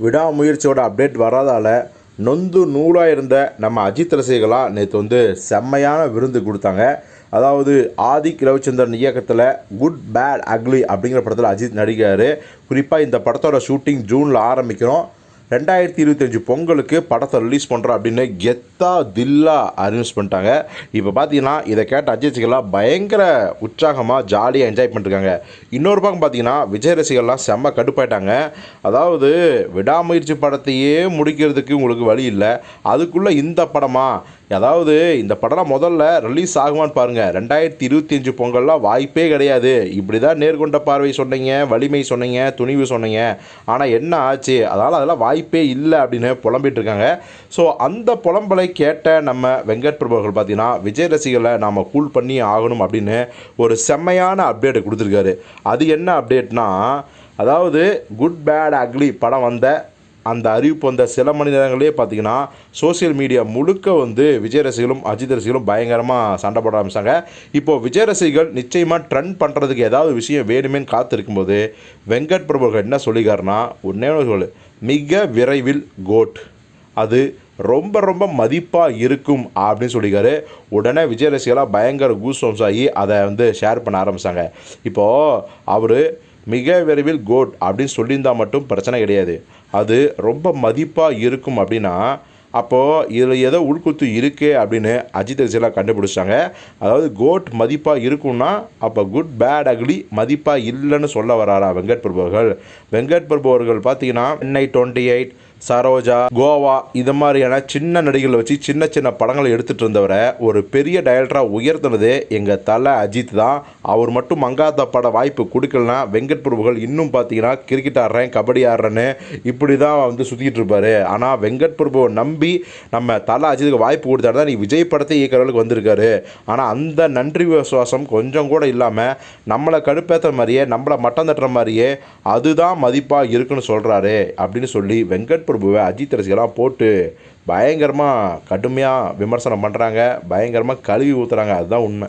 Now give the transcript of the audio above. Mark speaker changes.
Speaker 1: விடாமுயற்சியோட update வராதால் நொந்து நூலாக இருந்த நம்ம அஜித் ரசிகர்களாக நேற்று வந்து செம்மையான விருந்து கொடுத்தாங்க. அதாவது ஆதிக் ரவிச்சந்திரன் இயக்கத்தில் குட் பேட் அக்லி அப்படிங்கிற படத்தில் அஜித் நடிகார் குறிப்பாக இந்த படத்தோட ஷூட்டிங் ஜூனில் ஆரம்பிக்கிறோம். ரெண்டாயிரத்தி இருபத்தஞ்சு பொங்கலுக்கு படத்தை ரிலீஸ் பண்ணுறோம் அப்படின்னு கெத்தா தில்லா அனௌன்ஸ் பண்ணிட்டாங்க. இப்போ பார்த்தீங்கன்னா இதை கேட்ட அஜித் ரசிகர்லாம் பயங்கர உற்சாகமாக ஜாலியாக என்ஜாய் பண்ணிருக்காங்க. இன்னொரு பக்கம் பார்த்தீங்கன்னா விஜய் ரசிகர்லாம் செம்ம கடுப்பாயிட்டாங்க. அதாவது விடாமுயற்சி படத்தையே முடிக்கிறதுக்கு உங்களுக்கு வழி இல்லை. அதுக்குள்ளே இந்த படமாக அதாவது இந்த படம் முதல்ல ரிலீஸ் ஆகுமான்னு பாருங்கள் ரெண்டாயிரத்தி இருபத்தி அஞ்சு பொங்கல்லாம் வாய்ப்பே கிடையாது. இப்படி தான் நேர்கொண்ட பார்வை சொன்னீங்க வலிமை சொன்னீங்க துணிவு சொன்னீங்க. ஆனால் என்ன ஆச்சு? அதனால் அதெல்லாம் வாய்ப்பே இல்லை அப்படின்னு புலம்பிட்டு இருக்காங்க. ஸோ அந்த புலம்பலை கேட்ட நம்ம வெங்கட் பிரபு அவர்கள் பார்த்தீங்கன்னா விஜய் ரசிகர்களை நாம் கூல் பண்ணி ஆகணும் அப்படின்னு ஒரு செம்மையான அப்டேட் கொடுத்துருக்காரு. அது என்ன அப்டேட்னா அதாவது குட் பேட் அக்லி படம் வந்த அந்த அறிவிப்பு வந்த சில மணி நேரங்களே பார்த்தீங்கன்னா சோஷியல் மீடியா முழுக்க வந்து விஜய் ரசிகளும் அஜித் ரசிகளும் பயங்கரமாக சண்டை போட ஆரம்பிச்சாங்க. இப்போ விஜய் ரசிகர்கள் நிச்சயமாக ட்ரெண்ட் பண்ணுறதுக்கு ஏதாவது விஷயம் வேணுமேன்னு காத்திருக்கும்போது வெங்கட் பிரபுகள் என்ன சொல்லிக்காருன்னா ஒன்றே சொல்லு மிக விரைவில் கோட் அது ரொம்ப ரொம்ப மதிப்பாக இருக்கும் அப்படின்னு சொல்லிக்காரு உடனே விஜய் ரசிகலாக பயங்கர கூஸ் ஆகி அதை வந்து ஷேர் பண்ண ஆரம்பித்தாங்க இப்போது அவர் மிக விரைவில் கோட் அப்படின்னு சொல்லியிருந்தால் மட்டும் பிரச்சனை கிடையாது. அது ரொம்ப மதிப்பாக இருக்கும் அப்படின்னா அப்போது இதில் ஏதோ உள்குத்து இருக்கே அப்படின்னு அஜித் ரசிகலாம் கண்டுபிடிச்சாங்க அதாவது கோட் மதிப்பாக இருக்கும்னா அப்போ குட் பேட் அக்லி மதிப்பாக இல்லைன்னு சொல்ல வராரா வெங்கட் பிரபு அவர்கள். வெங்கட் பிரபு அவர்கள் பார்த்தீங்கன்னா சென்னை டுவெண்ட்டி எயிட் சரோஜா கோவா இது மாதிரியான சின்ன நடிகளை வச்சு சின்ன சின்ன படங்களை எடுத்துகிட்டு இருந்தவரை ஒரு பெரிய டைரக்டராக உயர்த்தினது எங்கள் தலை அஜித் தான். அவர் மட்டும் மங்காத்த பட வாய்ப்பு கொடுக்கலனா வெங்கட் பிரபுகள் இன்னும் பார்த்தீங்கன்னா கிரிக்கெட் ஆடுறேன் கபடி ஆடுறேன்னு இப்படி தான் வந்து சுற்றிக்கிட்டு இருப்பாரு. ஆனால் வெங்கட் பிரபுவை நம்பி நம்ம தலை அஜித்துக்கு வாய்ப்பு கொடுத்தாரு தான் நீ விஜய் படத்தை இயக்கிறவர்களுக்கு அளவுக்கு வந்திருக்காரு. ஆனால் அந்த நன்றி விசுவாசம் கொஞ்சம் கூட இல்லாமல் நம்மளை கடுப்பேற்றுற மாதிரியே நம்மளை மட்டம் தட்டுற மாதிரியே அதுதான் மதிப்பாக இருக்குன்னு சொல்கிறாரு அப்படின்னு சொல்லி வெங்கட் பிரபுவை அஜித் ரசிகலாம் போட்டு பயங்கரமாக கடுமையாக விமர்சனம் பண்ணுறாங்க பயங்கரமாக கழுவி ஊற்றுறாங்க அதுதான் உண்மை.